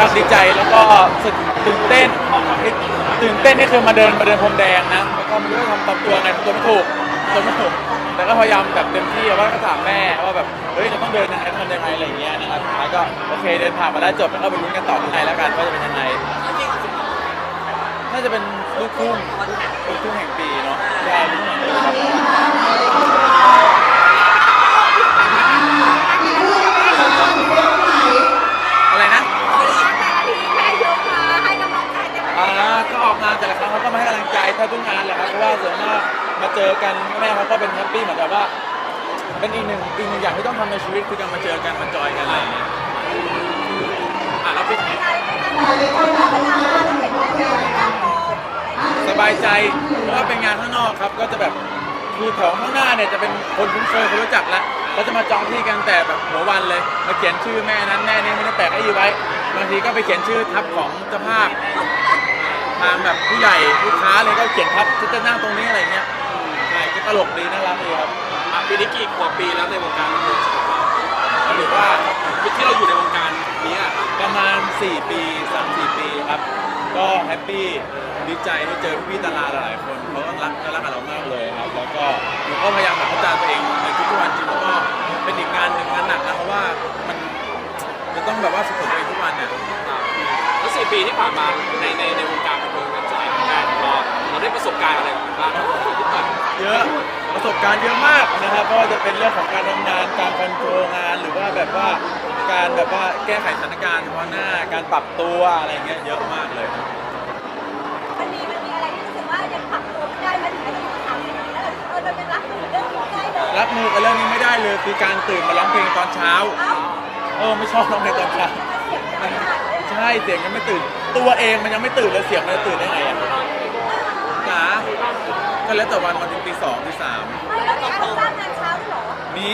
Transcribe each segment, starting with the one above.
ครับดีใจแล้วก็รู้สึกตื่นเต้นตื่นเต้นนี่คือมาเดินมาเดินพรมแดงนะแล้วก็ไม่รู้จะทำตามตัวไงทำตัวไม่ถูกทำตัวไม่ถูกแต่ก็พยายามแบบเต็มที่ว่าก็ถามแม่ว่าแบบเฮ้ยเราต้องเดินยังไงทำยังไงอะไรอย่างเงี้ยนะครับสุดท้ายก็โอเคเดินผ่านมาแล้วจบแล้วก็ไปลุ้นกันต่อข้างในแล้วกันว่าจะเป็นยังไงน่าจะเป็นลูกทุ่งลูกทุ่งแห่งปีเนาะใช่ลูกทุ่งแห่งปีครับอะไรนะ แม่ยกมาให้กำลังใจเต็ม อ่าก็ออกงานแต่ละครั้งเขาก็มาให้กำลังใจแทบทุกงานแหละครับเพราะว่าส่วนมากมาเจ อกันแม่เขาก็เป็นแฮปปี้เหมือนแบบว่า เป็นอีกหนึ่งอีกหนึ่งอย่างที่ต้องทำในชีวิตคือการมาเจอกันมาจอยกันอะไรอย่างเงี้ยอะแล้วพี่สบายใจเพราะว่าเป็นงานข้างนอกครับ ก็จะแบบคือแถวข้างหน้าเนี่ยจะเป็นคนคุ้นเคยคนรู้จักแล้วเขาจะมาจองที่กันแต่แบบหัววันเลย มาเขียนชื่อแม่นั้นแม่นี้ไม่ได้แปะไอ้ยีไว้บางทีก็ไปเขียนชื่อทับของเจ้าภาพทางแบบผู้ใหญ่ลูกค้าเลยก็เขียนทับจะนั่งตรงนี้อะไรเงี้ย ตลกดีน่ารักดีครับอะปีนี้กี่กว่าปีแล้วในวงการบันเทิงหรือว่าที่เราอยู่ในวงการนี้อะประมาณ 4 ปี3-4ปีครับ ก็แฮปปี้ดีใจที่เจอพี่ๆดาราหลายๆคนเขาก็รักน่ารักกับเรามากเลยครับ แล้วก็หนูก็พยายามแบบพัฒนาตัวเองในทุกๆวันจริงแล้วก็เป็นอีกงานหนึ่งงานหนักนะเพราะว่ามันจะต้องแบบว่าฝึกฝนตัวเองทุกวันเนี่ย แล้วสี่ปีที่ผ่านมาในในในวงการบันเทิงการแสดงการเราเราได้ประสบการณ์อะไรบ้างที่ผ่านมา เยอะประสบการณ์เยอะมากนะครับไม่ว่าจะเป็นเรื่องของการทำงานการคอนโทรลงานหรือว่าแบบว่าการแบบว่าแก้ไขสถานการณ์เฉพาะหน้าการปรับตัวอะไรเงี้ยเยอะมากเลยครับมันมีมันมีอะไรที่รู้สึกว่ายังปรับตัวไม่ได้มันถึงอายุสามสิบปีแล้วเออมันเป็นรักหนูเรื่องนี้ได้เลยรับมือกับเรื่องนี้ไม่ได้เลยคือการตื่นมาร้องเพลงตอนเช้า เอ้าเออไม่ชอบร้องเพลงตอนเช้า เสียงมันขนาดเลย ใช่เสียงยังไม่ตื่น ตัวเองมันยังไม่ตื่นเลยเสียงมันจะตื่นได้ไง ก็แล้วแต่วันมาถึงตีสองตีสามไม่แล้วมีคนจ้างงานเช้าด้วยเหรอมี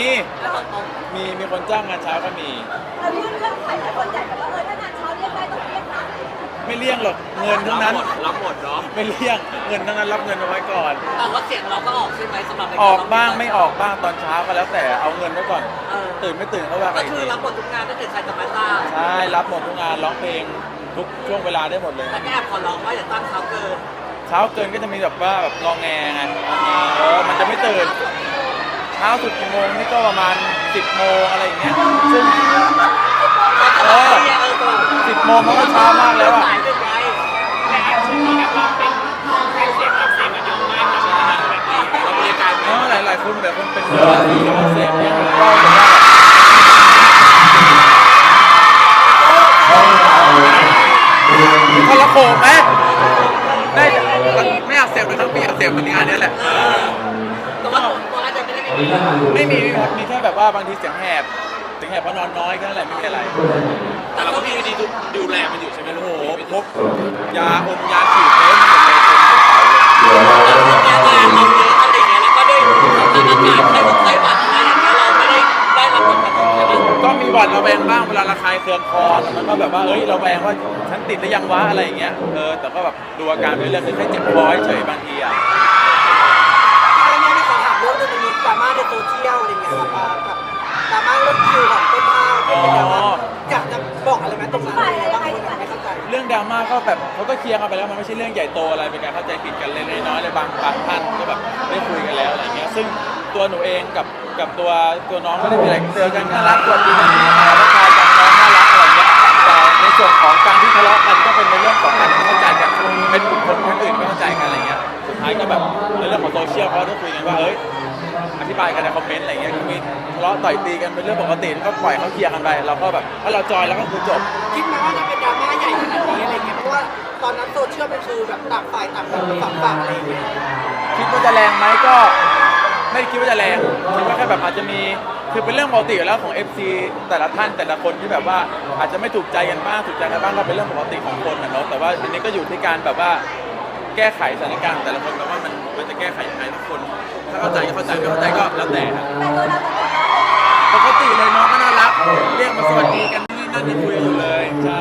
มีมีคนจ้างงานเช้าก็มี เรายื่นเรื่องไข่ให้คนใหญ่แบบว่าเออถ้างานเช้าเรียกได้ต้องเรียกนะไม่เลี่ยงหรอกเงินทั้งนั้นรับหมดรับหมดเนาะไม่เลี่ยงเงินทั้งนั้นรับเงินเอาไว้ก่อน แต่ว่าเสียงเราก็ออกใช่ไหมสำหรับในออกบ้างไม่ออกบ้างตอนเช้าก็แล้วแต่เอาเงินไว้ก่อน เออตื่นไม่ตื่นเขาว่ากัก็นอีกคือทีรับหมดทุกงานถ้าเกิดใครจะมาจ้างใช่รับหมดทุกงานร้องเพลงทุกช่วงเวลาได้หมดเลย แต่ก็แอบขอร้องว่าอย่าตั้งเช้าเกิน เช้าเกินก็จะมีแบบว่าแบบงองแงไงงอแงเออมันจะไม่ตื่นเช้าสุดกี่โมงนี่ก็ประมาณ10โมงอะไรอย่างเงี้ยซึ่งเออเออ10โมงมันก็เช้ามากแล้วอะสายดึกไงเราบริการเนาะหลายๆคนแบบคนเป็นเนื้อที่อักเสบเนี่ยก็แบบว่าคนละโขกไหม ทั้งปีอักเสบเหมือนงานเนี้ยแหละ แต่ว่าตัวอาจจะไม่ได้ไม่มีไม่มีไม่มีครับมีแค่แบบว่าบางทีเสียงแหบเสียงแหบเพราะนอนน้อยแค่นั้นแหละไม่มีอะไร แต่เราก็มีวิธีดูแลมันอยู่ใช่ไหมโอ้ลูกโหพกยาอมยาฉีดเต็มหมดเลยเต็มกระเป๋าเลยงานเราเยอะอะไรอย่างเงี้ยแล้วก็ได้ทำงานอากาศไข้หวัดไข้หวัดอะไรอย่างเงี้ยเราไม่ได้ได้รับผลกระทบใช่ไหมก็มีหวัดระแวงบ้างเวลาระคายเคืองคอมันก็แบบว่าเอ้ยระแวงว่าฉันติดหรือยังวะอะไรอย่างเงี้ยเออแต่ก็แบบดูอาการไปเรื่อยๆแค่เจ็บคอเฉยๆบางทีอะ อันนี้ไม่ขอถามเรื่องนึงมันมี ดราม่าในโซเชียลอะไรเงี้ยแบบว่ากับดราม่าเรื่องคิวของต้นข้าวที่เป็นแบบว่าอยากจะบอกอะไรไหมตรงนั้นอะไรเงี้ยบางคนอาจจะไม่เข้าใจเรื่องดราม่าก็แบบเขาก็เคลียร์กันไปแล้วมันไม่ใช่เรื่องใหญ่โตอะไรเป็นการเข้าใจผิดกันเล็กๆน้อยๆเลยบางบางท่านก็แบบได้คุยกันแล้วอะไรเงี้ยซึ่งตัวหนูเองกับกับตัวตัวน้องไม่ได้มีอะไรเจอกันน่ารักตัวดีกันทักทายกันน้องน่ารักอะไรเงี้ยแต่ในส่วนของการที่ทะเลาะกันก็เป็นในเรื่องของการเข้าใจกันเป็นบุคคลท่านอื่นไม่เข้าใจกันอะไรเงี้ยสุดท้ายก็แบบในเรื่องของโซเชียลเขาได้คุยกันว่าเอ้ย อธิบายกันในคอมเมนต์อะไรเงี้ยคือมีทะเลาะต่อยตีกันเป็นเรื่องปกติก็ปล่อยเขาเคลียร์กันไปเราก็แบบถ้าเราจอยแล้วก็คือจบ คิดไหมว่าจะเป็นดราม่าใหญ่ขนาดนี้อะไรเงี้ยเพราะว่าตอนนั้นโซเชียลมันคือแบบต่างฝ่ายต่างแบบฝักฝักอะไรเงี้ยคิดว่าจะแรงไหมก็ไม่ได้คิดว่าจะแรงคิดว่าแค่แบบอาจจะมีคือเป็นเรื่องปกติอยู่แล้วของ FC แต่ละท่านแต่ละคนที่แบบว่าอาจจะไม่ถูกใจกันบ้างถูกใจกันบ้างก็เป็นเรื่องปกติของคนนะเนาะแต่ว่าทีนี้ก็อยู่ที่การแบบว่าแก้ไขสถานการณ์ของแต่ละคนแบบว่ามันมันจะแก้ไขยังไงทุกคน ถ้าเข้าใจก็เข้าใจไม่เข้าใจก็แล้วแต่ครับแต่ตัวเราสองคนเราปกติเลยน้องก็น่ารัก เรียกมาสวัสดีกันนี่นั่นยังคุยกันอยู่เลย ใช่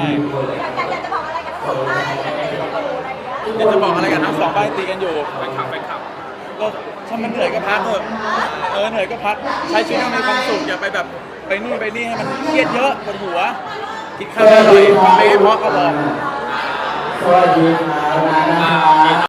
อยากอยากจะบอกอะไรกับทั้งสองท่านอะไรอย่างเงี้ยอะไรอย่างเงี้ยอยากจะบอกอะไรกันทั้งสองบ้านตีกันอยู่แฟนคลับแฟนคลับก็ถ้ามันเหนื่อยก็พักเถอะเออเหนื่อยก็พัก ใช้ชีวิตให้มีความสุขอย่าไปแบบไปนู่นไปนี่ให้มันเครียดเยอะปวดหัวคิดค่าไม่อร่อยทำไม่ให้เพราะก็พอ สวัสดีครับนะอ่าครับ